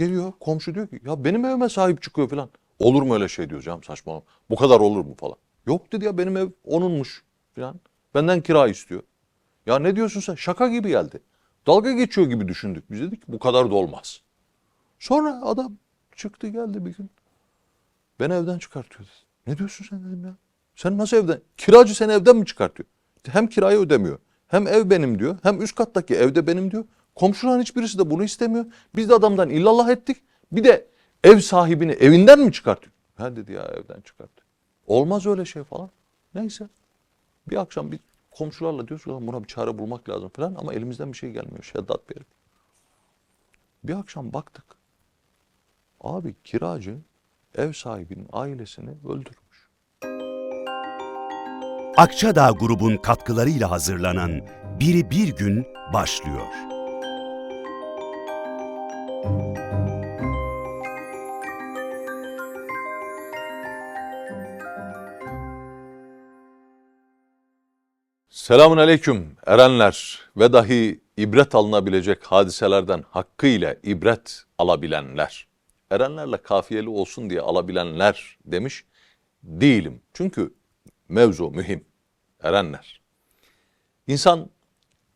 Geliyor komşu diyor ki ya benim evime sahip çıkıyor falan. Olur mu öyle şey diyor canım saçmalama. Bu kadar olur mu falan. Yok dedi ya benim ev onunmuş falan. Benden kira istiyor. Ya ne diyorsun sen? Şaka gibi geldi. Dalga geçiyor gibi düşündük. Biz dedik bu kadar da olmaz. Sonra adam çıktı geldi bir gün. Ben evden çıkartıyor dedi. Ne diyorsun sen dedim ya. Sen nasıl evden? Kiracı seni evden mi çıkartıyor? Hem kirayı ödemiyor. Hem ev benim diyor. Hem üst kattaki evde benim diyor. Komşuların hiçbirisi de bunu istemiyor. Biz de adamdan illallah ettik. Bir de ev sahibini evinden mi çıkartıyor? Ha dedi ya evden çıkartıyor. Olmaz öyle şey falan. Neyse. Bir akşam bir komşularla diyoruz ki "Ulan buna bir çare bulmak lazım falan ama elimizden bir şey gelmiyor. Şeddat bir herif. Bir akşam baktık. Abi kiracı ev sahibinin ailesini öldürmüş. Akçadağ grubun katkılarıyla hazırlanan Biri Bir Gün başlıyor. Selamun aleyküm erenler ve dahi ibret alınabilecek hadiselerden hakkıyla ibret alabilenler. Erenlerle kafiyeli olsun diye alabilenler demiş değilim. Çünkü mevzu mühim. Erenler. İnsan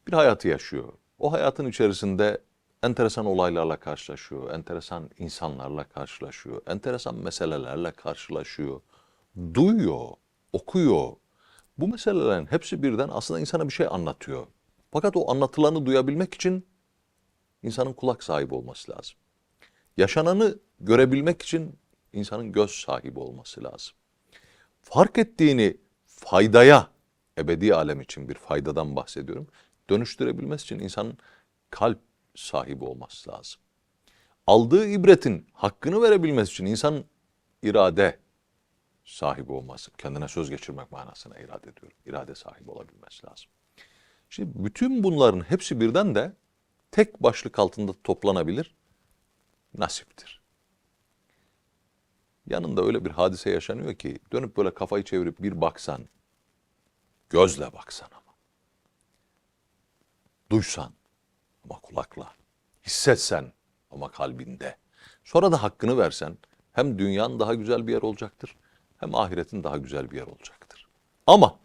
bir hayatı yaşıyor. O hayatın içerisinde enteresan olaylarla karşılaşıyor, enteresan insanlarla karşılaşıyor, enteresan meselelerle karşılaşıyor, duyuyor, okuyor. Bu meselelerin hepsi birden aslında insana bir şey anlatıyor. Fakat o anlatılanı duyabilmek için insanın kulak sahibi olması lazım. Yaşananı görebilmek için insanın göz sahibi olması lazım. Fark ettiğini faydaya, ebedi alem için bir faydadan bahsediyorum. Dönüştürebilmesi için insanın kalp sahibi olması lazım. Aldığı ibretin hakkını verebilmesi için insanın irade sahibi olması, kendine söz geçirmek manasına irade ediyorum. İrade sahibi olabilmesi lazım. Şimdi bütün bunların hepsi birden de tek başlık altında toplanabilir. Nasiptir. Yanında öyle bir hadise yaşanıyor ki dönüp böyle kafayı çevirip bir baksan, gözle baksan ama, duysan ama kulakla, hissetsen ama kalbinde, sonra da hakkını versen hem dünyanın daha güzel bir yer olacaktır hem ahiretin daha güzel bir yer olacaktır. Ama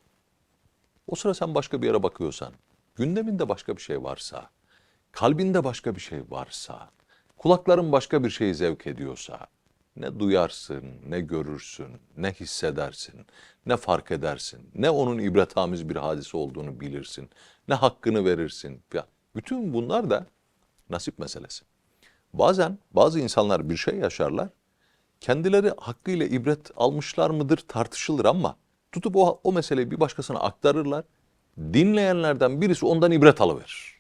o sıra sen başka bir yere bakıyorsan, gündeminde başka bir şey varsa, kalbinde başka bir şey varsa, kulakların başka bir şeyi zevk ediyorsa, ne duyarsın, ne görürsün, ne hissedersin, ne fark edersin, ne onun ibretamiz bir hadise olduğunu bilirsin, ne hakkını verirsin. Ya, bütün bunlar da nasip meselesi. Bazen bazı insanlar bir şey yaşarlar, kendileri hakkıyla ibret almışlar mıdır tartışılır ama tutup o, o meseleyi bir başkasına aktarırlar. Dinleyenlerden birisi ondan ibret alıverir.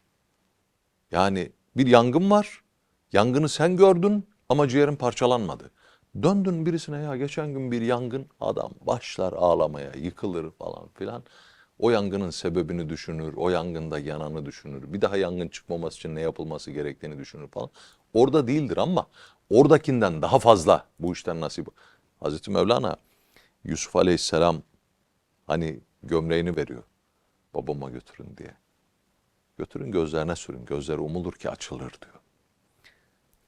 Yani bir yangın var, yangını sen gördün ama ciğerin parçalanmadı. Döndün birisine ya geçen gün bir yangın adam başlar ağlamaya yıkılır falan filan. O yangının sebebini düşünür, o yangında yananı düşünür. Bir daha yangın çıkmaması için ne yapılması gerektiğini düşünür falan. Orada değildir ama oradakinden daha fazla bu işten nasip. Hazreti Mevlana Yusuf Aleyhisselam hani gömleğini veriyor babama götürün diye. Götürün gözlerine sürün. Gözleri umulur ki açılır diyor.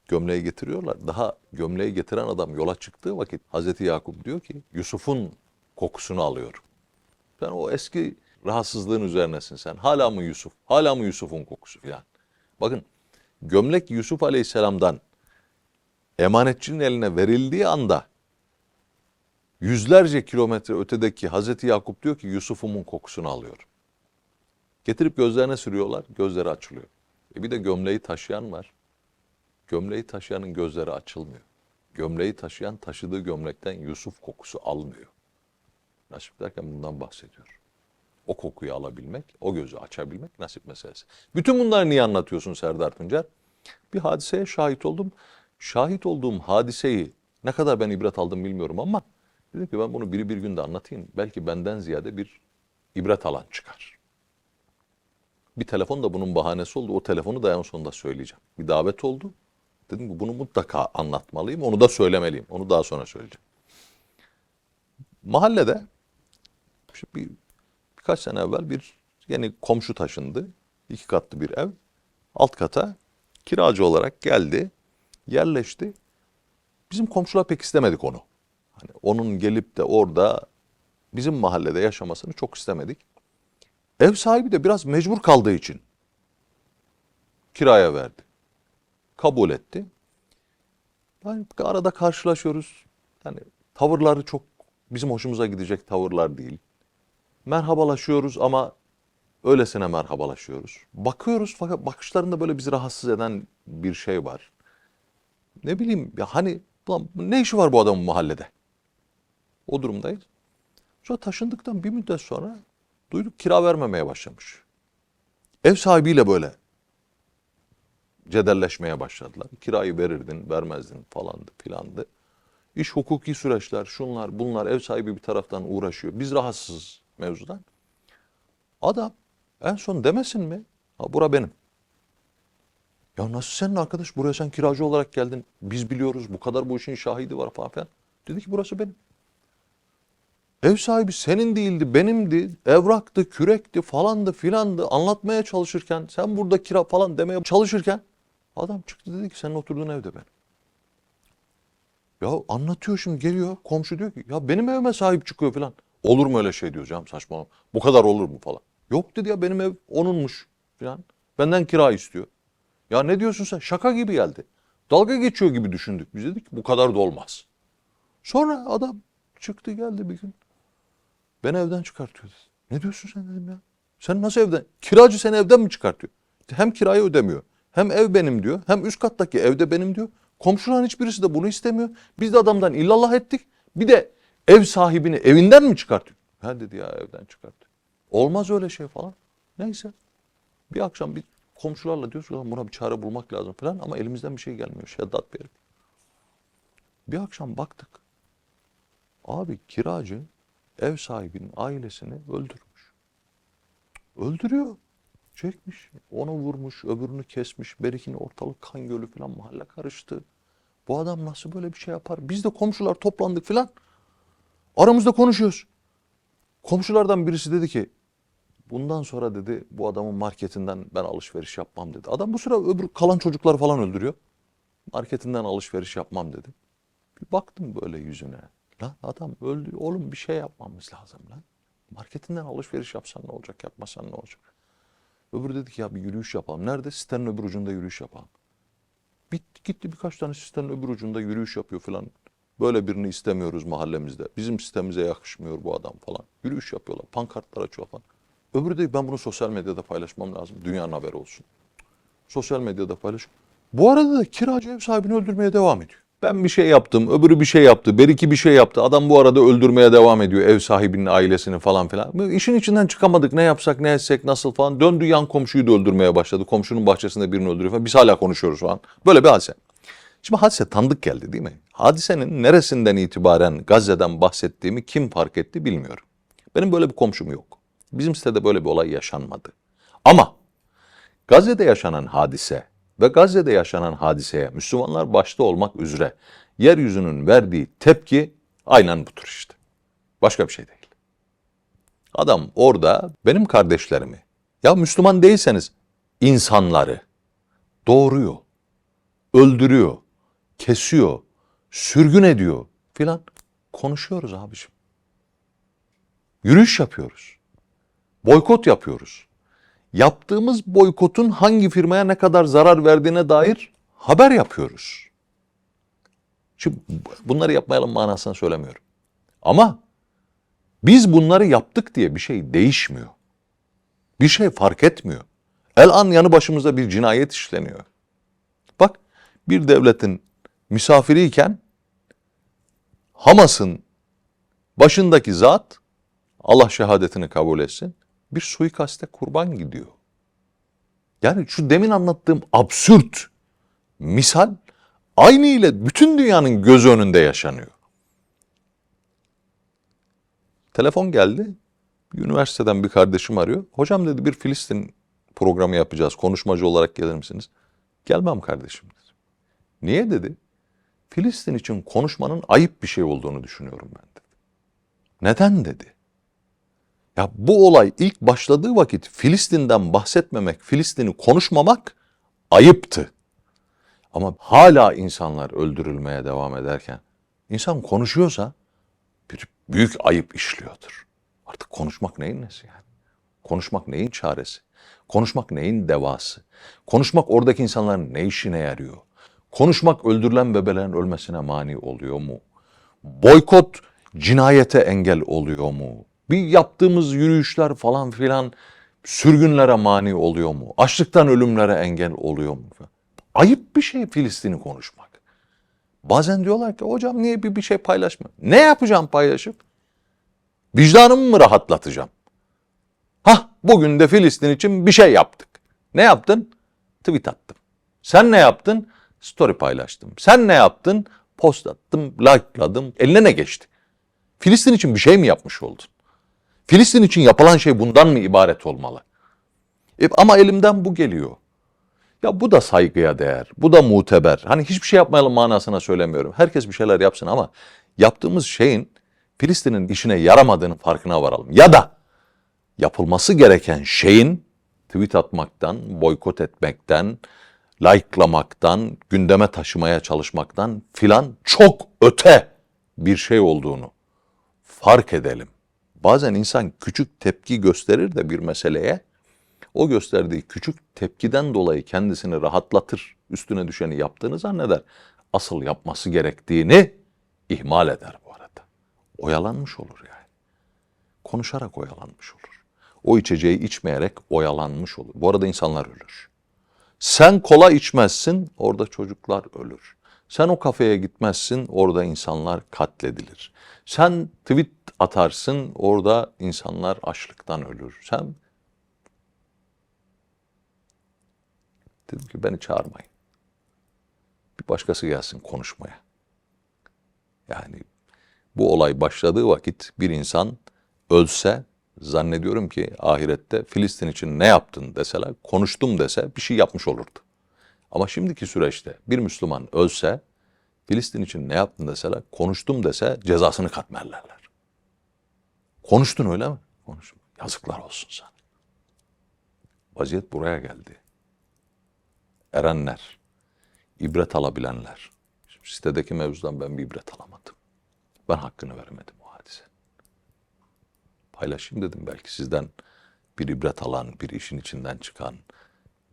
Gömleği getiriyorlar. Daha gömleği getiren adam yola çıktığı vakit Hazreti Yakup diyor ki Yusuf'un kokusunu alıyorum. Sen o eski rahatsızlığın üzerinesin sen. Hala mı Yusuf? Hala mı Yusuf'un kokusu filan? Bakın gömlek Yusuf Aleyhisselam'dan emanetçinin eline verildiği anda yüzlerce kilometre ötedeki Hazreti Yakup diyor ki Yusuf'umun kokusunu alıyorum. Getirip gözlerine sürüyorlar, gözleri açılıyor. E bir de gömleği taşıyan var. Gömleği taşıyanın gözleri açılmıyor. Gömleği taşıyan taşıdığı gömlekten Yusuf kokusu almıyor. Nasip derken bundan bahsediyor. O kokuyu alabilmek, o gözü açabilmek nasip meselesi. Bütün bunları niye anlatıyorsun Serdar Tuncer? Bir hadiseye şahit oldum. Şahit olduğum hadiseyi ne kadar ben ibret aldım bilmiyorum ama dedim ki ben bunu biri bir günde anlatayım. Belki benden ziyade bir ibret alan çıkar. Bir telefon da bunun bahanesi oldu. O telefonu da en sonunda söyleyeceğim. Bir davet oldu. Dedim ki bunu mutlaka anlatmalıyım. Onu da söylemeliyim. Onu daha sonra söyleyeceğim. Mahallede bir, birkaç sene evvel bir yeni komşu taşındı. İki katlı bir ev. Alt kata kiracı olarak geldi. Yerleşti. Bizim komşular pek istemedik onu. Hani onun gelip de orada bizim mahallede yaşamasını çok istemedik. Ev sahibi de biraz mecbur kaldığı için kiraya verdi. Kabul etti. Yani arada karşılaşıyoruz. Yani tavırları çok bizim hoşumuza gidecek tavırlar değil. Merhabalaşıyoruz ama öylesine merhabalaşıyoruz. Bakıyoruz fakat bakışlarında böyle bizi rahatsız eden bir şey var. Ne bileyim ya hani ulan ne işi var bu adamın mahallede? O durumdayız. Sonra taşındıktan bir müddet sonra duyduk kira vermemeye başlamış. Ev sahibiyle böyle cederleşmeye başladılar. Kirayı verirdin, vermezdin falandı filandı. İş hukuki süreçler, şunlar bunlar ev sahibi bir taraftan uğraşıyor. Biz rahatsız mevzudan. Adam en son demesin mi? Ha bura benim. Ya nasıl senin arkadaş buraya sen kiracı olarak geldin. Biz biliyoruz bu kadar bu işin şahidi var falan filan. Dedi ki burası benim. Ev sahibi senin değildi, benimdi, evraktı, kürekti falandı filandı anlatmaya çalışırken sen burada kira falan demeye çalışırken adam çıktı dedi ki senin oturduğun evde benim. Ya anlatıyor şimdi geliyor komşu diyor ki ya benim evime sahip çıkıyor falan. Olur mu öyle şey diyor canım saçmalama. Bu kadar olur mu falan. Yok dedi ya benim ev onunmuş falan. Benden kira istiyor. Ya ne diyorsun sen? Şaka gibi geldi. Dalga geçiyor gibi düşündük. Biz dedik bu kadar da olmaz. Sonra adam çıktı geldi bir gün. Beni evden çıkartıyor dedi. Ne diyorsun sen dedim ya. Sen nasıl evden? Kiracı seni evden mi çıkartıyor? Hem kirayı ödemiyor. Hem ev benim diyor. Hem üst kattaki evde benim diyor. Komşuların hiçbirisi de bunu istemiyor. Biz de adamdan illallah ettik. Bir de ev sahibini evinden mi çıkartıyor? Ha dedi ya evden çıkartıyor. Olmaz öyle şey falan. Neyse. Bir akşam bir komşularla diyoruz ki "Ulan buna bir çare bulmak lazım falan ama elimizden bir şey gelmiyor. Şeddat bir herif. Bir akşam baktık. Abi kiracı ev sahibinin ailesini öldürmüş. Öldürüyor. Çekmiş. Onu vurmuş, öbürünü kesmiş. Berikini ortalık kan gölü falan mahalle karıştı. Bu adam nasıl böyle bir şey yapar? Biz de komşular toplandık falan. Aramızda konuşuyoruz. Komşulardan birisi dedi ki bundan sonra dedi bu adamın marketinden ben alışveriş yapmam dedi. Adam bu sıra öbür kalan çocukları falan öldürüyor. Marketinden alışveriş yapmam dedi. Bir baktım böyle yüzüne. Lan adam öldü. Oğlum bir şey yapmamız lazım lan. Marketinden alışveriş yapsan ne olacak, yapmasan ne olacak? Öbürü dedi ki ya bir yürüyüş yapalım. Nerede? Sitenin öbür ucunda yürüyüş yapalım. Bit, gitti birkaç tane sitenin öbür ucunda yürüyüş yapıyor falan. Böyle birini istemiyoruz mahallemizde. Bizim sistemimize yakışmıyor bu adam falan. Yürüyüş yapıyorlar. Pankartlar açıyor falan. Öbürü de ben bunu sosyal medyada paylaşmam lazım. Dünyanın haberi olsun. Sosyal medyada paylaş. Bu arada da kiracı ev sahibini öldürmeye devam ediyor. Ben bir şey yaptım, öbürü bir şey yaptı, beriki bir şey yaptı. Adam bu arada öldürmeye devam ediyor ev sahibinin ailesini falan filan. İşin içinden çıkamadık. Ne yapsak, ne etsek, nasıl falan. Döndü yan komşuyu da öldürmeye başladı. Komşunun bahçesinde birini öldürüyor falan. Biz hala konuşuyoruz falan. Böyle bir hadise. Şimdi hadise tanıdık geldi değil mi? Hadisenin neresinden itibaren Gazze'den bahsettiğimi kim fark etti bilmiyorum. Benim böyle bir komşum yok. Bizim sitede böyle bir olay yaşanmadı. Ama Gazze'de yaşanan hadise ve Gazze'de yaşanan hadiseye Müslümanlar başta olmak üzere yeryüzünün verdiği tepki aynen budur işte. Başka bir şey değil. Adam orada benim kardeşlerimi ya Müslüman değilseniz insanları doğuruyor, öldürüyor, kesiyor, sürgün ediyor filan konuşuyoruz abiciğim. Yürüyüş yapıyoruz. Boykot yapıyoruz. Yaptığımız boykotun hangi firmaya ne kadar zarar verdiğine dair haber yapıyoruz. Şimdi bunları yapmayalım manasını söylemiyorum. Ama biz bunları yaptık diye bir şey değişmiyor. Bir şey fark etmiyor. El an yanı başımızda bir cinayet işleniyor. Bak bir devletin misafiriyken Hamas'ın başındaki zat Allah şehadetini kabul etsin bir suikaste kurban gidiyor. Yani şu demin anlattığım absürt misal aynı ile bütün dünyanın göz önünde yaşanıyor. Telefon geldi. Üniversiteden bir kardeşim arıyor. Hocam dedi bir Filistin programı yapacağız. Konuşmacı olarak gelir misiniz? Gelmem kardeşim dedi. Niye dedi? Filistin için konuşmanın ayıp bir şey olduğunu düşünüyorum ben dedi. Neden dedi? Ya bu olay ilk başladığı vakit Filistin'den bahsetmemek, Filistin'i konuşmamak ayıptı. Ama hala insanlar öldürülmeye devam ederken insan konuşuyorsa bir büyük ayıp işliyordur. Artık konuşmak neyin nesi yani? Konuşmak neyin çaresi? Konuşmak neyin devası? Konuşmak oradaki insanların ne işine yarıyor? Konuşmak öldürülen bebelerin ölmesine mani oluyor mu? Boykot cinayete engel oluyor mu? Bir yaptığımız yürüyüşler falan filan sürgünlere mani oluyor mu? Açlıktan ölümlere engel oluyor mu? Ayıp bir şey Filistin'i konuşmak. Bazen diyorlar ki hocam niye bir, bir şey paylaşma? Ne yapacağım paylaşıp? Vicdanımı mı rahatlatacağım? Hah bugün de Filistin için bir şey yaptık. Ne yaptın? Tweet attım. Sen ne yaptın? Story paylaştım. Sen ne yaptın? Post attım, likeladım. Eline ne geçti? Filistin için bir şey mi yapmış oldun? Filistin için yapılan şey bundan mı ibaret olmalı? E, ama elimden bu geliyor. Ya bu da saygıya değer, bu da muteber. Hani hiçbir şey yapmayalım manasına söylemiyorum. Herkes bir şeyler yapsın ama yaptığımız şeyin Filistin'in işine yaramadığının farkına varalım. Ya da yapılması gereken şeyin tweet atmaktan, boykot etmekten, likelamaktan, gündeme taşımaya çalışmaktan filan çok öte bir şey olduğunu fark edelim. Bazen insan küçük tepki gösterir de bir meseleye, o gösterdiği küçük tepkiden dolayı kendisini rahatlatır, üstüne düşeni yaptığını zanneder. Asıl yapması gerektiğini ihmal eder bu arada. Oyalanmış olur yani. Konuşarak oyalanmış olur. O içeceği içmeyerek oyalanmış olur. Bu arada insanlar ölür. Sen kola içmezsin, orada çocuklar ölür. Sen o kafeye gitmezsin, orada insanlar katledilir. Sen tweet atarsın, orada insanlar açlıktan ölür. Sen dedim ki beni çağırmayın. Bir başkası gelsin konuşmaya. Yani bu olay başladığı vakit bir insan ölse zannediyorum ki ahirette Filistin için ne yaptın deseler, konuştum dese bir şey yapmış olurdu. Ama şimdiki süreçte bir Müslüman ölse, Filistin için ne yaptın deseler, konuştum dese cezasını katmerlerler. Konuştun öyle mi? Konuştum. Yazıklar olsun sana. Vaziyet buraya geldi. Erenler, ibret alabilenler. Şimdi sitedeki mevzudan ben bir ibret alamadım. Ben hakkını veremedim. Paylaşayım dedim belki sizden bir ibret alan, bir işin içinden çıkan,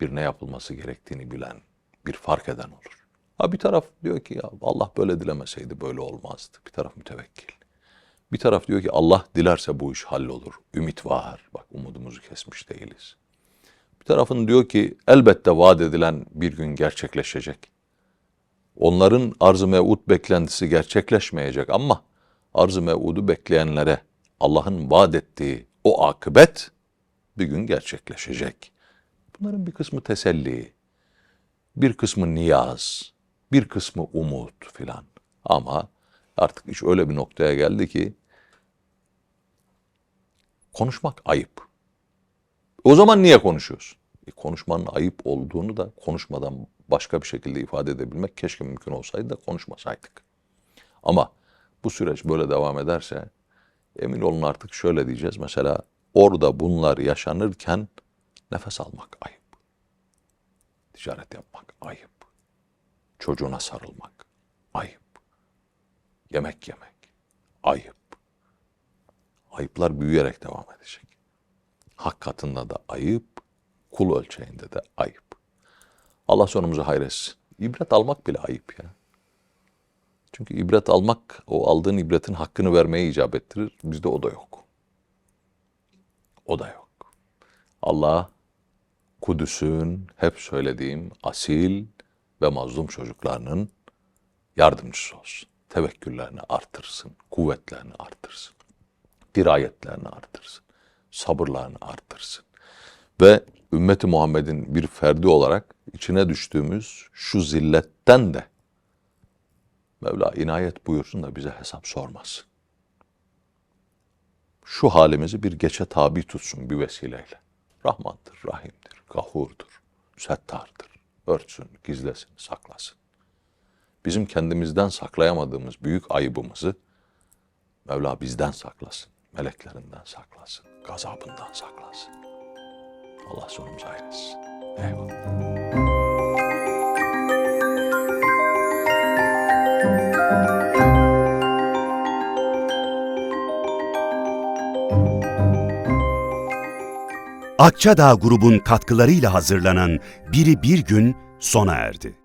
bir ne yapılması gerektiğini bilen, bir fark eden olur. Ha bir taraf diyor ki ya Allah böyle dilemeseydi böyle olmazdı. Bir taraf mütevekkil. Bir taraf diyor ki Allah dilerse bu iş hallolur. Ümit var. Bak umudumuzu kesmiş değiliz. Bir tarafın diyor ki elbette vaat edilen bir gün gerçekleşecek. Onların arz-ı mev'ud beklentisi gerçekleşmeyecek ama arz-ı mev'udu bekleyenlere Allah'ın vaat ettiği o akıbet bir gün gerçekleşecek. Bunların bir kısmı teselli, bir kısmı niyaz, bir kısmı umut filan. Ama artık iş öyle bir noktaya geldi ki konuşmak ayıp. O zaman niye konuşuyorsun? E, konuşmanın ayıp olduğunu da konuşmadan başka bir şekilde ifade edebilmek keşke mümkün olsaydı da konuşmasaydık. Ama bu süreç böyle devam ederse emin olun artık şöyle diyeceğiz. Mesela orada bunlar yaşanırken nefes almak ayıp. Ticaret yapmak ayıp. Çocuğuna sarılmak ayıp. Yemek yemek ayıp. Ayıplar büyüyerek devam edecek. Hak katında da ayıp, kul ölçeğinde de ayıp. Allah sonumuzu hayretsin. İbret almak bile ayıp ya. Çünkü ibret almak, o aldığın ibretin hakkını vermeye icap ettirir. Bizde o da yok. O da yok. Allah Kudüs'ün hep söylediğim asil ve mazlum çocuklarının yardımcısı olsun. Tevekküllerini artırsın, kuvvetlerini artırsın, dirayetlerini artırsın, sabırlarını artırsın. Ve ümmeti Muhammed'in bir ferdi olarak içine düştüğümüz şu zilletten de Mevla inayet buyursun da bize hesap sormasın. Şu halimizi bir geçe tabi tutsun bir vesileyle. Rahmandır, Rahim'dir, Gafur'dur, Settar'dır. Örtsün, gizlesin, saklasın. Bizim kendimizden saklayamadığımız büyük ayıbımızı Mevla bizden saklasın, meleklerinden saklasın, gazabından saklasın. Allah sonumuzu hayretsin. Eyvallah. Akçadağ grubun katkılarıyla hazırlanan Biri Bir Gün sona erdi.